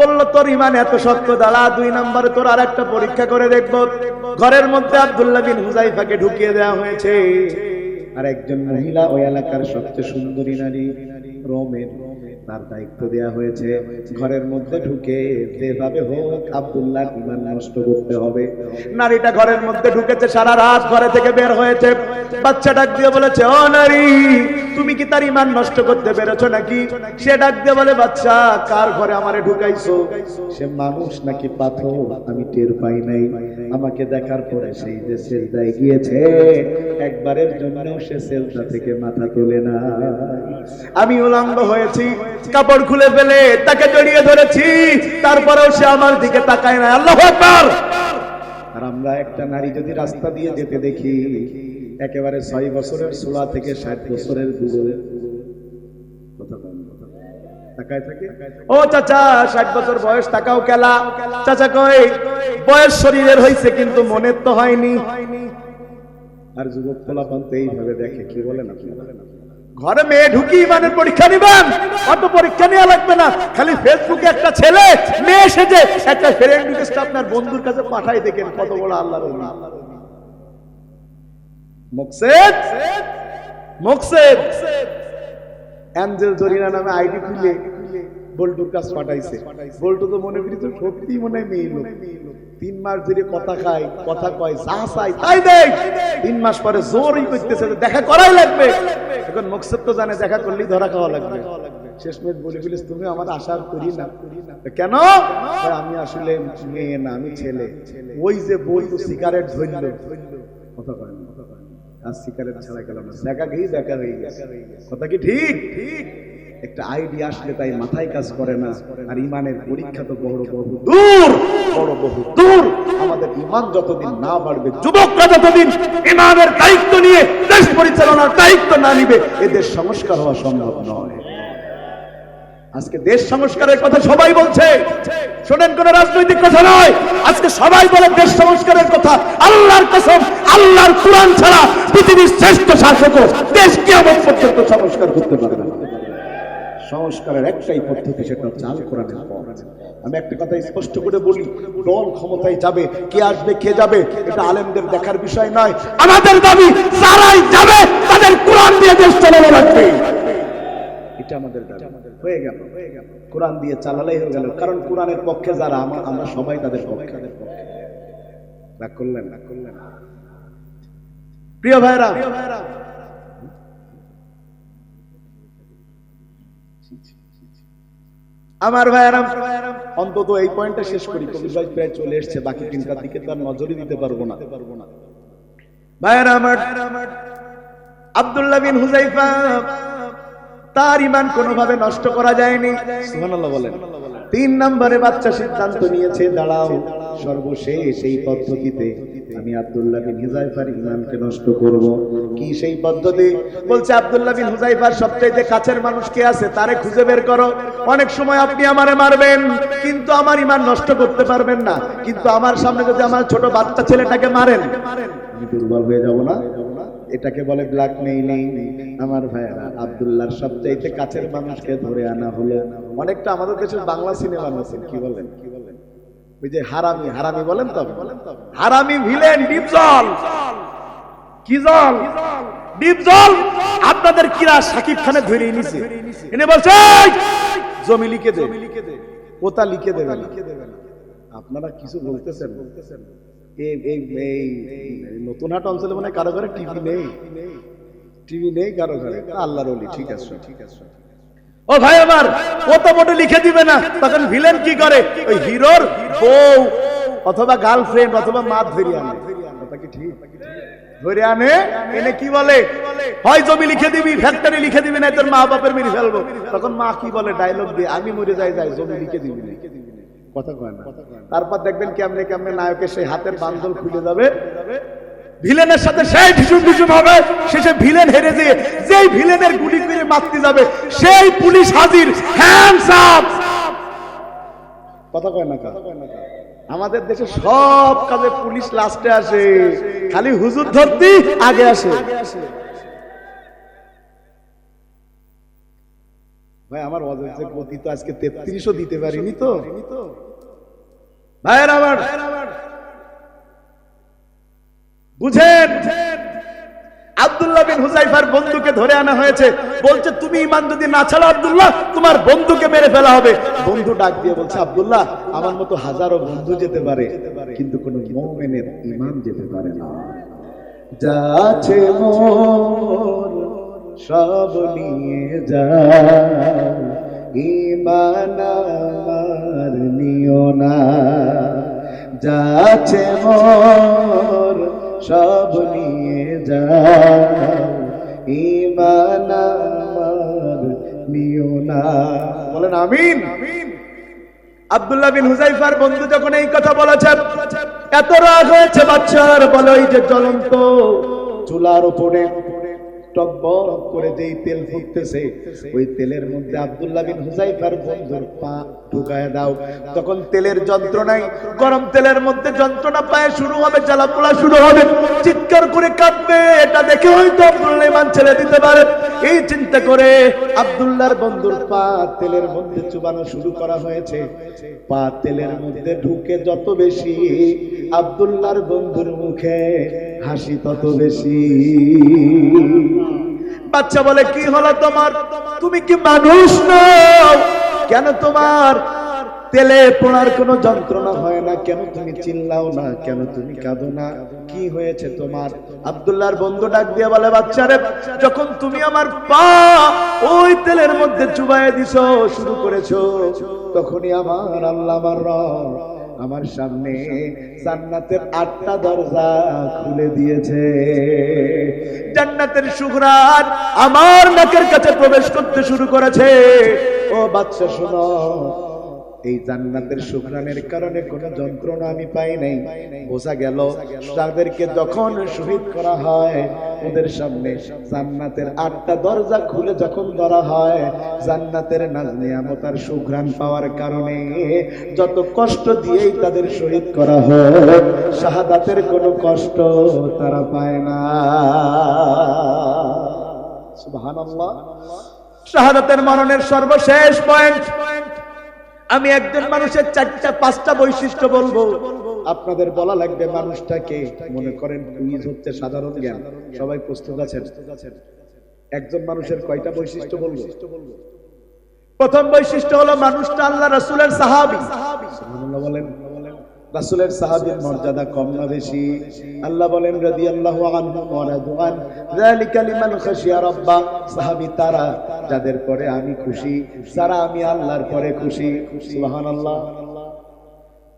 বলল, তোর ইমান এত শক্ত, দাঁড়া, দুই নম্বরে তোর আর একটা পরীক্ষা করে দেখব। ঘরের মধ্যে আব্দুল্লাহ বিন হুজাইফাকে ঢুকিয়ে দেওয়া হয়েছে। আর একজন মহিলা ওই এলাকার সবচেয়ে সুন্দরী নারী, রোমের, তার দায়িত্ব দেয়া হয়েছে। ঘরের মধ্যে ঢুকে যেভাবে হোক আব্দুল্লাহ ইমান নষ্ট করতে হবে। নারীটা ঘরের মধ্যে ঢুকেছে সারা রাত ঘরে থেকে বের হয়েছে। বাচ্চা ডাক দিয়ে বলেছে, ও নারী, তুমি তার ইমান নষ্ট করতে পেরেছ নাকি? সে ডাক দিয়ে বলে, বাচ্চা, কার ঘরে আমারে ঢুকাইছো? সে, মানুষ নাকি পাথর? আমি টের পাই নাই। আমাকে দেখার পরে সেই যে সেজদায় গিয়েছে, একবারের জন্য সে সেজদা থেকে মাথা তোলে না। আমি উলঙ্গ হয়েছি, কাপড় খুলে ফেলে তাকে জড়িয়ে ধরেছি, তারপরেও সে আমার দিকে তাকায় না আল্লাহ আকবার! আর আমরা একটা নারী যদি রাস্তা দিয়ে যেতে দেখি একেবারে ছয় বছরের ষোলা থেকে ষাট বছরের তাকায় থাকে? ও চাচা ষাট বছর বয়স তাকাও কেলা। চাচা কই? বয়স শরীরের হয়েছে কিন্তু মনের তো হয়নি। আর যুবক ফলাফল তো এইভাবে দেখে কি বলেন আপনি? ঘরে মেয়ে ঢুকি ইমানের পরীক্ষা নিবেন। অত পরীক্ষা নেওয়া লাগবে না। খালি ফেসবুকে একটা ছেলে মেয়ে সেজে একটা ফ্রেন্ড রিকোয়েস্ট আপনার বন্ধুর কাছে পাঠাই দেখেন কত বড় আল্লাহ ওলি। মকসেদ? মকসেদ? অ্যাঞ্জেল জরিনা নামে আইডি খুলে বল্টুর পাঠাইছে। বল্টু তো মনে করি তো সত্যি মনে মেয়ে লোক। তিন মাস ধরে কথা কথা কয়, যা চাই তাই তিন মাস পরে জোরই করতেছে দেখা করাই লাগবে। এখন মকসদ তো জানে, দেখা করলেই ধরা খাওয়া লাগবে। শেষ মেয়ে বলে ফেলিস তুমি আমার আশা করি না। কেন? আমি আসলে মেয়ে না, আমি ছেলে। ওই যে বন্ধু সিগারেট ধরল। কথা কয়। আর সিগারেট ছাড়া গেল না। দেখা দেখা হয়ে গেছে। কথা কি ঠিক? ঠিক একটা আইডিয়া আসলে তাই মাথায় কাজ করে না। আর ইমানের পরীক্ষা তো বড় বহু দূর। বড় বহু দূর। আমাদের ইমান যতদিন না বাড়বে যুবকরা যতদিন ইমানের দায়িত্ব নিয়ে দেশ পরিচালনার দায়িত্ব না নিবে এদের সংস্কার হওয়া সম্ভব নয়। আজকে দেশ সংস্কারের কথা সবাই বলছে। শোনেন, কোন রাজনৈতিক কথা নয়। আজকে সবাই বলে দেশ সংস্কারের কথা। আল্লাহর কসম, আল্লাহর কোরআন ছাড়া পৃথিবীর শ্রেষ্ঠ শাসক দেশ কিয়ামত পর্যন্ত সংস্কার করতে পারবে না। সংস্কারের একটাই পদ্ধতি, সেটা হচ্ছে আল কোরআনের আমি একটা কথা স্পষ্ট করে বলি, দল ক্ষমতায় যাবে, কে আসবে, কে যাবে, এটা আলেমদের দেখার বিষয় নয়। আমাদের দাবি, যারাই যাবে, তাদের কোরআন দিয়ে দেশ চালানো লাগবে। এটা আমাদের হয়ে গেল। কোরআন দিয়ে চালালেই হয়ে গেল। কারণ কোরআনের পক্ষে যারা আমা- আমরা সবাই তাদের পক্ষে। রাগ করলেন রাগ করলেন প্রিয় ভাইরা প্রিয় ভাইরা আমার ভাইয়ারাম অন্তত এই পয়েন্টটা শেষ করি। কবির ভাই প্রায় চলে এসছে, বাকি তিনটার দিকে তো আর নজরই দিতে পারব না। ভাইয়ারা আমার আব্দুল্লাহ বিন হুজাইফা তার ইমান কোনোভাবে নষ্ট করা যায়নি। বলেন। তিন নম্বরে বাচ্চা সিদ্ধান্ত নিয়েছে দাঁড়াও সর্বশেষ এই পদ্ধতিতে আমি আব্দুল্লাহ বিন হুজাইফার ইমানকে নষ্ট করব। কি সেই পদ্ধতি? বলছে আব্দুল্লাহ বিন হুজাইফার সবচাইতে কাছের মানুষ কে আছে তারে খুঁজে বের করো। অনেক সময় আপনি আমারে মারবেন কিন্তু আমার ইমান নষ্ট করতে পারবেন না। কিন্তু আমার সামনে যদি আমার ছোট বাচ্চা ছেলেটাকে মারেন আমি দুর্বল হয়ে যাব না? এটাকে বলে ব্ল্যাক মেইলিং আমার ভাইয়েরা আব্দুল্লাহর সবচাইতে কাছের মানুষকে ধরে আনা হলো। অনেকটা আমাদের দেশের বাংলা সিনেমা আছে কি বলেন? কি বলেন ওই যে হারামি হারামি বলেন তো? হারামি ভিলেন ডিপজল। কি জল? ডিপজল। আপনাদের কিরা সাকিব খানে ধরে নিছে এনে বলছে জমি লিখে দে। ওটা লিখে দেবে লিখে দেবে আপনারা কিছু বলতেছেন বলতেছেন? এই নতুন হাট অঞ্চলে মানে কারও ঘরে টিভি নেই। টিভি নেই কারও ঘরে। আল্লাহর ঠিক আছে ঠিক আছে। ও ভাই কত বড় লিখে দিবে না। তখন ভিলেন কি করে? ওই হিরোর বউ অথবা গার্লফ্রেন্ড অথবা মা ধরে আনে। ধরে আনে? এনে কি বলে? হয় জমি লিখে দিবি ফ্যাক্টরি লিখে দিবি না তোর মা বাপের মেরে ফেলব। তখন মা কি বলে? ডায়লগ দিয়ে আমি মরে যাই যাই, জমি লিখে দিবি। না কথা কয় না। তারপর দেখবেন কেমনে কেমনে নায়কের সেই হাতের বান্দল খুলে যাবে। ভিলেনের সাথে সেই ভীষণ ভীষণ হবে শেষে ভিলেন হেরে যেয়ে যেই ভিলেনের গুলি করে মারতে যাবে সেই পুলিশ হাজির। হ্যান্ডস আপ কথা কয় না কথা আমাদের দেশে সব কাজে পুলিশ লাস্টে আসে। খালি হুজুর ধরতি আগে আসে। ভাই আমার অজয় গতি তো আজকে তেত্রিশও দিতে পারিনি তো। আমার মতো হাজারো বন্ধু যেতে পারে, কিন্তু কোন মোমেনের ইমান যেতে পারে না। সব নিয়ে যা। ইমান আমার যাচ্ছে মোর, সব নিয়ে যা ইমান নিও না। বলেন আমিন। আব্দুল্লাহ বিন হুজাইফার বন্ধু যখন এই কথা বলেছে এত রাগ হয়েছে বাচ্চার বলো ওই যে জ্বলন্ত চুলার উপরে। টকবক করে যেই তেল ফুটতেছে, ওই তেলের মধ্যে আব্দুল্লাহ বিন হুজাইফার বন্ধুর পা ঢুকায় দাও। তখন তেলের যন্ত্রণায়, গরম তেলের মধ্যে যন্ত্রণা পায়ে শুরু হবে জ্বালা পোড়া শুরু হবে। চিৎকার করে কাঁদবে, এটা দেখে হয়তো আব্দুল্লাহ ইমান ছেড়ে দিতে পারে। এই চিন্তা করে আব্দুল্লাহর বন্ধুর পা তেলের মধ্যে চুবানো শুরু করা হয়েছে। পা তেলের মধ্যে ঢুকে যত বেশি আব্দুল্লাহর বন্ধুর মুখে হাসি তত বেশি। বাচ্চা বলে, কি হলো তোমার? তুমি কি মানুষ নও কেন তোমার? তেলে পোড়ার কোনো যন্ত্রণা হয় না। কেন তুমি চিল্লাও না? কেন তুমি কাঁদো না? কি হয়েছে তোমার? আব্দুল্লাহর বন্ধু ডাক দিয়ে বলে, বাচ্চারে, যখন তুমি আমার পা ওই তেলের মধ্যে চুবাইয়ে দিছো, শুরু করেছ, তখনই আমার আল্লাহ আমার রব আমার সামনে জান্নাতের আটটা দরজা খুলে দিয়েছে। জান্নাতের সুগরাত আমার নাকের কাছে প্রবেশ করতে শুরু করেছে। ও বাচ্চা শোনো। এই জান্নাতের সুগ্রানের কারণে কোনো যন্ত্রণা আমি পাই নাই। বোঝা গেল তাদেরকে যখন শহীদ করা হয় ওদের সামনে। জান্নাতের আটটা দরজা খুলে যখন ধরা হয়, জান্নাতের নাজ নিয়ামতার সুঘ্রাণ পাওয়ার কারণে যত কষ্ট দিয়েই তাদের শহীদ করা হয় শাহাদাতের কোনো কষ্ট তারা পায় না। শাহাদাতের মরণের সর্বশেষ পয়েন্ট আমি একজন মানুষের চারটা, পাঁচটা বৈশিষ্ট্য বলব। আপনাদের বলা লাগবে মানুষটাকে, মনে করেন কুইজ হচ্ছে সাধারণ জ্ঞান। সবাই প্রস্তুত আছেন? একজন মানুষের কয়টা বৈশিষ্ট্য বলব? প্রথম বৈশিষ্ট্য হলো মানুষটা আল্লাহ রাসূলের সাহাবী। সুবহানাল্লাহ বলেন, রাসূলের সাহাবীর মর্যাদা কম না বেশি। আল্লাহ বলেন, রাদিয়াল্লাহু আনহু ওয়া রাদওয়ান যালিকা লিমান খাশিয়া রাব্বা। সাহাবী তারা, যাদের পরে আমি খুশি, যারা আমি আল্লাহর পরে খুশি। সুবহানাল্লাহ।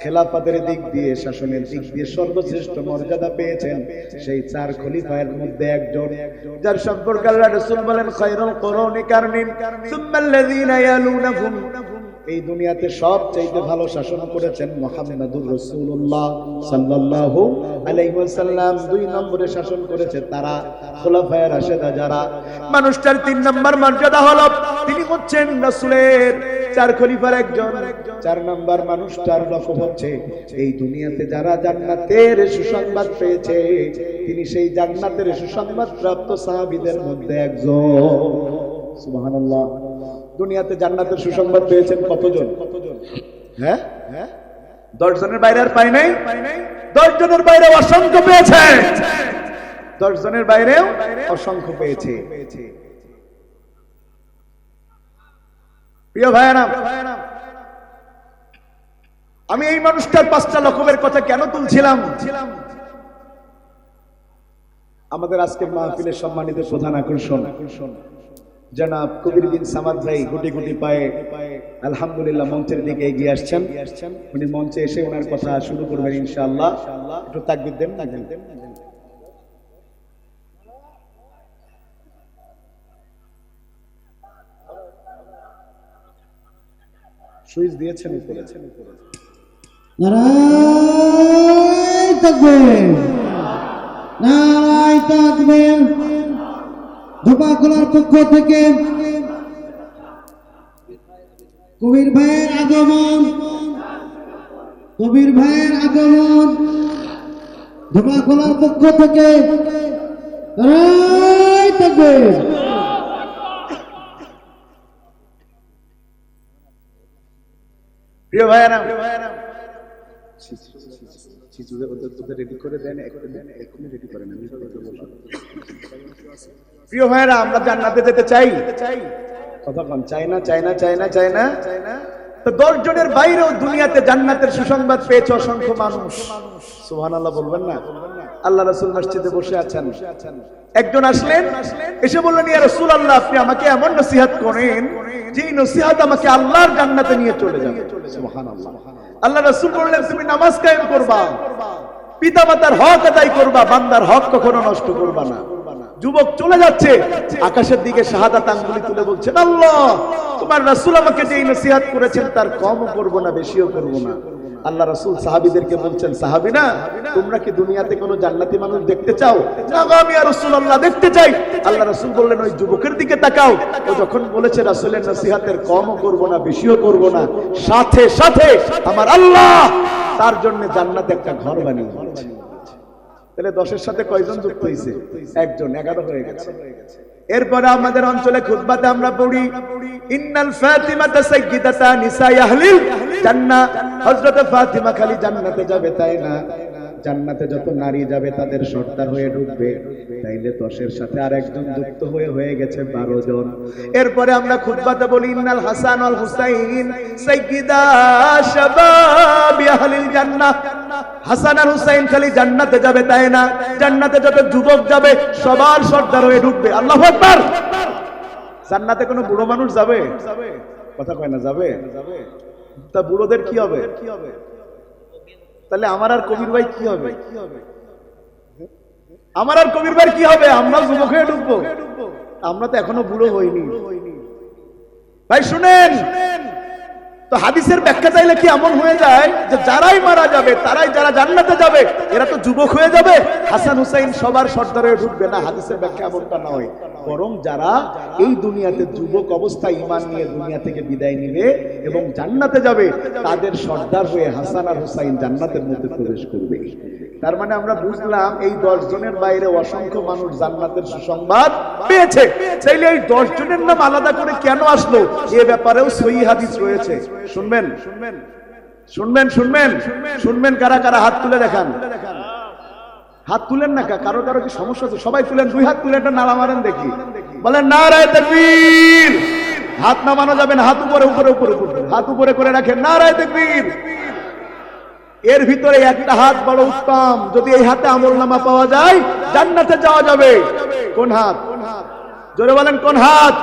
খেলাফাতের দিক দিয়ে, শাসনের দিক দিয়ে সর্বশ্রেষ্ঠ মর্যাদা পেয়েছেন সেই চার খলিফায়ের মধ্যে একজন। যার সম্পর্কে আল্লাহ রাসূল বলেন, খায়রুল কুরুনি কারনিন সুম্মাল্লাযীনা ইয়ালুনাহুম এই দুনিয়াতে সব চাইতে ভালো শাসন করেছেন মোহাম্মদুর রসুল্লাহ সাল্লাল্লাহু আলাইহি ওয়াসাল্লাম। দুই নম্বরে শাসন করেছে তারা খোলাফায়ে রাশেদা যারা। মানুষটার তিন নম্বর মর্যাদা হলো তিনি হচ্ছেন রাসূলের চার খলিফার একজন। চার নম্বর মানুষটার লক্ষ্য হচ্ছে এই দুনিয়াতে যারা জান্নাতের সুসংবাদ পেয়েছে, তিনি সেই জান্নাতের সুসংবাদ প্রাপ্ত সাহাবীদের মধ্যে একজন। দুনিয়াতে জান্নাতের সুসংবাদ পেয়েছেন কতজন? কতজন হ্যাঁ? হ্যাঁ দশ জনের বাইরে আর পাই নাই? দশ জনের বাইরে অসংখ্য পেয়েছে। দশ জনের বাইরেও অসংখ্য পেয়েছে। প্রিয় ভাইয়ারা, আমি এই মানুষটার পাঁচটা লকবের কথা কেন তুলছিলাম? আমাদের আজকের মাহফিলের সম্মানিত প্রধান আকর্ষণ আকর্ষণ। জনাব কবির বিন সামাদ ভাই গুটি গুটি পায়ে আলহামদুলিল্লাহ মঞ্চের দিকে এগিয়ে আসছেন। উনি মঞ্চে এসে ওনার কথা শুরু করবেন ইনশাআল্লাহ। একটু তাকবির দেন। না দেন সুইচ দিয়েছেন নারায় তাকবীর। নারায় তাকবীর। ধোপা খোলার পক্ষ থেকে কবির ভাইয়ের আগমন, কবির ভাইয়ের আগমন। ধোপা খোলার পক্ষ থেকে নারায় তাকবীর প্রিয় ভাইয়েরা রেডি করে দেন এখনই রেডি করেন আমি প্রিয় ভাইরা আমরা জান্নাতে যেতে চাই। কথা কম চাই না চাই না চাই না চাই না তো দশ জনের বাইরেও দুনিয়াতে জান্নাতের সুসংবাদ পেয়েছে অসংখ্য মানুষ। সুহান আল্লাহ বলবেন না? আল্লাহ রসুল মসজিদে বসে আছেন। একজন আসলেন, এসে বললেন, ইয়া রসুল আল্লাহ আপনি আমাকে এমন নসিহাত করেন যে নসিহাত আমাকে আল্লাহর জান্নাতে নিয়ে চলে যাবে। সুবহান আল্লাহ রসুল বললেন, তুমি নামাজ কায়েম করবা পিতা মাতার হক আদায় করবা, বান্দার হক কখনো নষ্ট করবা না। যুবক চলে যাচ্ছে, আকাশের দিকে শাহাদাত আঙ্গুলি তুলে বলছেন, আল্লাহ, তোমার রাসূল আমাকে যে নসিহত করেছেন, তার কমও করব না, বেশিও করব না। আল্লাহ রাসূল সাহাবীদেরকে বলছেন সাহাবীরা তোমরা কি দুনিয়াতে কোনো জান্নাতি মানুষ দেখতে চাও? না আমি আর রাসূলুল্লাহ দেখতে চাই। আল্লাহ রাসূল বললেন, ওই যুবকের দিকে তাকাও। ও যখন বলেছে, রাসূলের নসিহতের কমও করব না, বেশিও করব না, সাথে সাথে আমার আল্লাহ তার জন্য জান্নাতে একটা ঘর বানিয়ে দিয়েছে। তাহলে দশের সাথে কয়জন যুক্ত হয়েছে? একজন, এগারো হয়ে গেছে। এরপরে আমাদের অঞ্চলে খুতবাতে আমরা পড়ি, ইন্নাল ফাতিমাতা সাইয়্যিদাতা নিসা আহলিল জান্নাহ। হযরত ফাতিমা খালি জান্নাতে যাবে, তাই না? জান্নাতে যত নারী যাবে তাদের সর্দার হয়ে ঢুকবে। তাইলে দশের সাথে আর একজন যুক্ত হয়ে হয়ে গেছে বারো জন। এরপরে আমরা খুতবাতে বলি, ইন্নাল হাসান আল হুসাইন হাসান হুসাইন খালি জান্নাতে যাবে, তাই না? জান্নাতে যত যুবক যাবে, সবার সর্দার হয়ে ঢুকবে। জান্নাতে কোনো বুড়ো মানুষ যাবে? কথা কয় না, যাবে? তা বুড়োদের কি হবে কি হবে? তাহলে আমার আর কবির ভাই কি হবে? আমার আর কবির ভাই কি হবে? আমরা যুবক হয়ে ঢুকবো আমরা তো এখনও বুড়ো হইনি। ভাই, শুনেন! তো হাদিসের ব্যাখ্যা চাইলে কি এমন হয়ে যায় যে যারাই মারা যাবে, তারাই যারা জান্নাতে যাবে, এরা তো যুবক হয়ে যাবে? হাসান হুসাইন সবার সর্দারে ঢুকবে না, হাদিসের ব্যাখ্যা এমনটা নয়। বরং যারা এই দুনিয়াতে যুবক অবস্থায় ইমান নিয়ে দুনিয়া থেকে বিদায় নিবে এবং জান্নাতে যাবে, তাদের সর্দার হয়ে হাসান আর হুসাইন জান্নাতের মধ্যে প্রবেশ করবে। তার মানে আমরা বুঝলাম এই দশ জনের বাইরে অসংখ্য মানুষ জান্নাতের সুসংবাদ পেয়েছে। চাইলে এই দশ জনের নাম আলাদা করে কেন আসলো? এ ব্যাপারেও সহি হাদিস রয়েছে। শুনবেন? শুনবেন শুনবেন? শুনবেন শুনবেন কারা কারা হাত তুলে দেখান। হাত তুলেন না কারও কারও কি সমস্যা আছে? সবাই তুলেন, দুই হাত তুলে একটা নালা মারেন দেখি। বলেন না রায় তাকবীর! হাত নামানো যাবে না, হাত উপরে উপরে উপরে হাত উপরে করে রাখেন না রায় তাকবীর! এর ভিতরে একটা হাত বড় উত্তম। যদি এই হাতে আমল নামা পাওয়া যায়, জান্নাতে যাওয়া যাবে। কোন হাত কোন হাত? জোরে বলেন, কোন হাত?